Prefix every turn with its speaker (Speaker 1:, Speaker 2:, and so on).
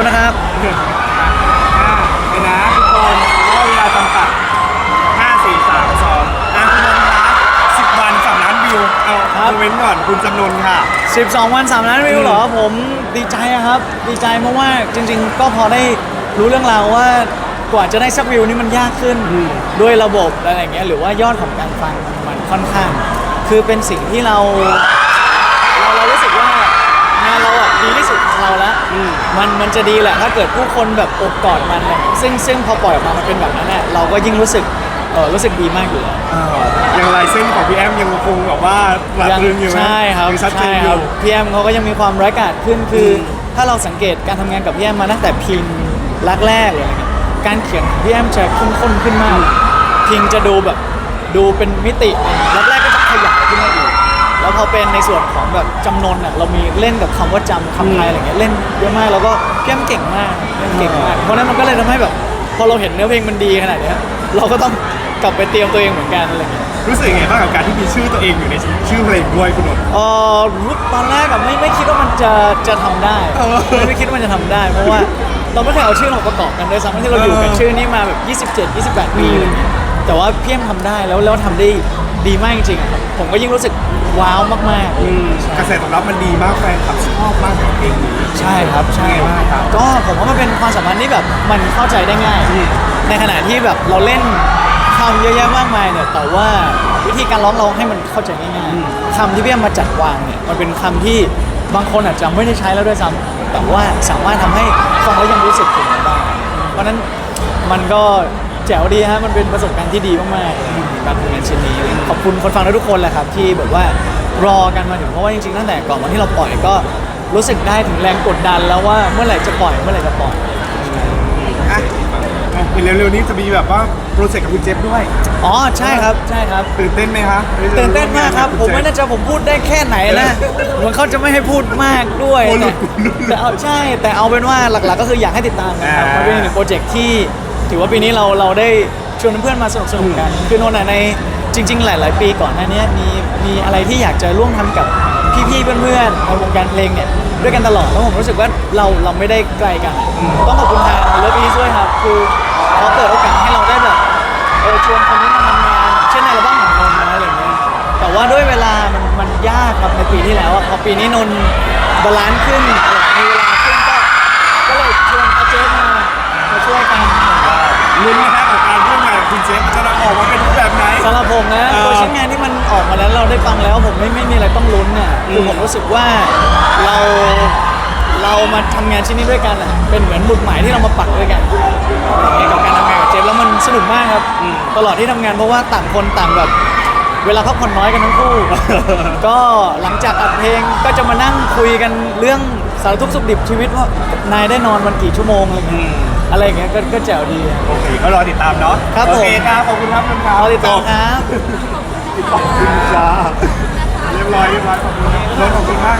Speaker 1: ษนะครับ
Speaker 2: อะไปนะทุกคนก็เวลาจำกัด5 4 3 2อะคุณนนท์คะ10วัน3ล้านวิว เอา
Speaker 1: ครับ
Speaker 2: โมเมนต์ก่อนคุณจำนนค่ะ
Speaker 1: 12 วัน 3 ล้านวิวเหรอ ผมดีใจอะครับ ดีใจเพราะว่าจริง ๆ ก็พอได้รู้เรื่องราวว่ากว่าจะได้สักวิวนี่มันยากขึ้น
Speaker 2: อืม
Speaker 1: ด้วยระบบอะไรอย่างเงี้ยหรือว่ายอดของการฟังมันค่อนข้าง คือเป็นสิ่งที่เราเราเรารู้สึกว่างานเราอะดีที่สุดของเราแล้ว
Speaker 2: อื ม
Speaker 1: มันมันจะดีแหละถ้าเกิดผู้คนแบบอบกอดมันอะไรอย่างเงี้ยซึ่งซึ่งพอปล่อยออกมามันเป็นแบบนั้นแหละเราก็ยิ่งรู้สึกเออรู้สึกดีมากอยู่แล้ว
Speaker 2: อ่ายังลายเส้นของพี่แอมยังคงแบบว่าหลักลึงอยู่ไหม
Speaker 1: ใช่ครับ
Speaker 2: ยังชัดเจ
Speaker 1: ใช่
Speaker 2: นอ
Speaker 1: ครั
Speaker 2: ยู่
Speaker 1: บพี่แอมเขาก็ยังมีความร้ายกาจขึ้นคืออ
Speaker 2: ม
Speaker 1: ถ้าเราสังเกตการทำงานกับพี่แอมมาตั้งแต่พิงรักแรกเลยอะไรเงี้ยการเขียนของพี่แอมจะเข้มข้นขึ้นมากพิงจะดูแบบดูเป็นมิติรักแร พอเป็นในส่วนของแบบจำนนอะเรามีเล่นกับคำว่าจำคำไทยอะไรเงี้ยเล่นเยอะมากแล้วก็พี่แอมเก่งมากพี่แอมเก่งมากเพราะฉะนั้นมันก็เลยทำให้แบบ พอเราเห็นเนื้อเพลงมันดีขนาดเนี้ยเราก็ต้องกลับไปเตรียมตัวเองเหมือนกันอะไรเงี้ย
Speaker 2: รู้สึกยังไงบ้างกับการที่มีชื่อตัวเองอยู่ในชื่อเพลงด้วยคุณนนท์
Speaker 1: เออรู้ตอนแรกอะไม่ไม่คิดว่ามันจะจะทำได้
Speaker 2: เออ
Speaker 1: ไม่ไม่คิดว่ามันจะทำได้ เพราะว่าเราไม่เคยเอาชื่อเราประกอบกันด้วยซ้ำที่เราอยู่กับ
Speaker 2: เออ
Speaker 1: ชื่อนี้มาแบบ 27 28 ปีอะไรเงี้ย แต่ว่าพี่เอ็มทำได้แล้วแล้วทำได้ดีมากจริงๆอะครับผมก็ยิ่งรู้สึกว้าวมากๆ
Speaker 2: อืมกระแสตอบรับมันดีมากแฟนคลับชอบมากกับเพลงนี้
Speaker 1: ใช่ครับใช่
Speaker 2: ยังไงบ้างครับ
Speaker 1: ก็ผมว่ามันเป็นความสัมพันธ์ที่แบบมันเข้าใจได้ง่าย
Speaker 2: อืม
Speaker 1: ในขณะที่แบบเราเล่นคำเยอะแยะมากมายเนี่ยแต่ว่าวิธีการร้องเราให้มันเข้าใจง่ายๆคำที่พี่เอ็มมาจัดวางเนี่ยมันเป็นคำที่บางคนอาจจะไม่ได้ใช้แล้วด้วยซ้ำแต่ว่าสามารถทำให้ฟังแล้วยังรู้สึกถึงมันได้เพราะฉะนั้นมันก็ แจ๋วดีฮะมันเป็นประสบการณ์ที่ดีมากๆการทำงานชิ้นนี้ขอบคุณคนฟังทุกคนแหละครับ ที่แบบว่ารอกันมาถึงเพราะว่าจริงๆตั้งแต่ก่อนวันที่เราปล่อยก็รู้สึกได้ถึงแรงกดดันแล้วว่าเมื่อไหร่จะปล่อยเมื่อไหร่จะปล่อย
Speaker 2: อะเร็วๆนี้จะมีแบบว่าโปรเจกต์กับคุณเจฟด้วย
Speaker 1: อ๋อใช่ครับใช่ครับ
Speaker 2: ตื่นเต้นไหมคะ
Speaker 1: ตื่นเต้นมากครับ ผมไม่แน่ใจผมพูดได้แค่ไหนนะเหมือนเขาจะไม่ให้พูดมากด้วย
Speaker 2: โอ้หลุ
Speaker 1: แต่
Speaker 2: ด
Speaker 1: แต่เอาใช่แต่เอาเป็นว่าหลักๆ ก็คืออยากให้ติดตามนะครับ
Speaker 2: อ่า
Speaker 1: มันเป็นอีกหนึ่งโปรเจกต์ที่ ถือว่าปีนี้เราเราได้ชวนเพื่อนๆมาสนุกสนุกกัน คือนนท์อะในจริง ๆ หลาย ๆ ปีก่อนหน้านี้มีมีอะไรที่อยากจะร่วมทำกับพี่ๆเพื่อนๆในวงการเพลงเนี่ยด้วยกันตลอดแล้วผมรู้สึกว่าเราเราไม่ได้ไกลกัน ต้องขอบคุณทางเลิฟอีด้วยครับ คือเขาเปิดโอกาสให้เราได้แบบเออชวนคนนี้มาทำงานเช่นในอัลบั้มของนนท์นะอะไรเงี้ยแต่ว่าด้วยเวลามันมันยากครับในปีที่แล้วอะพอปีนี้นนท์บาลานซ์ขึ้นมีเวลาขึ้นก็ก็เลยชวนอาเจฟมามาช่วยกัน
Speaker 2: ลุ้นนะคะกับการร่วมงานกับคุณเจฟจะออกมาเป็นรูปแบบไหน
Speaker 1: สำหรับผมนะ
Speaker 2: เออ
Speaker 1: ตัวชิ้นงานที่มันออกมาแล้วเราได้ฟังแล้วผมไม่ไม่มีอะไรต้องลุ้นเนี่ยคือผมรู้สึกว่าเราเรามาทำงานชิ้นนี้ด้วยกันอะเป็นเหมือนหมุดหมายที่เรามาปักด้วยกันกับการทำงานกับเจฟแล้วมันสนุกมากครับตลอดที่ทำงานเพราะว่าต่างคนต่างแบบเวลาพักผ่อนน้อยกันทั้งคู่ ก็หลังจากอัดเพลงก็จะมานั่งคุยกันเรื่องสารทุกข์สุขดิบชีวิตว่านายได้นอนวันกี่ชั่วโมงอะไรเงี้ย อะไรอย่างเงี้ยก็ก็แจ๋วดีครับ
Speaker 2: โอเคก็รอติดตามเนาะ
Speaker 1: ครับ
Speaker 2: โอเค
Speaker 1: ผม
Speaker 2: ครับขอบคุณครับคุณครับ
Speaker 1: รอติดตามครับ
Speaker 2: ขอบคุณจ้าเรียบร้อยเรียบร้อยขอบคุณครับขอบคุณมาก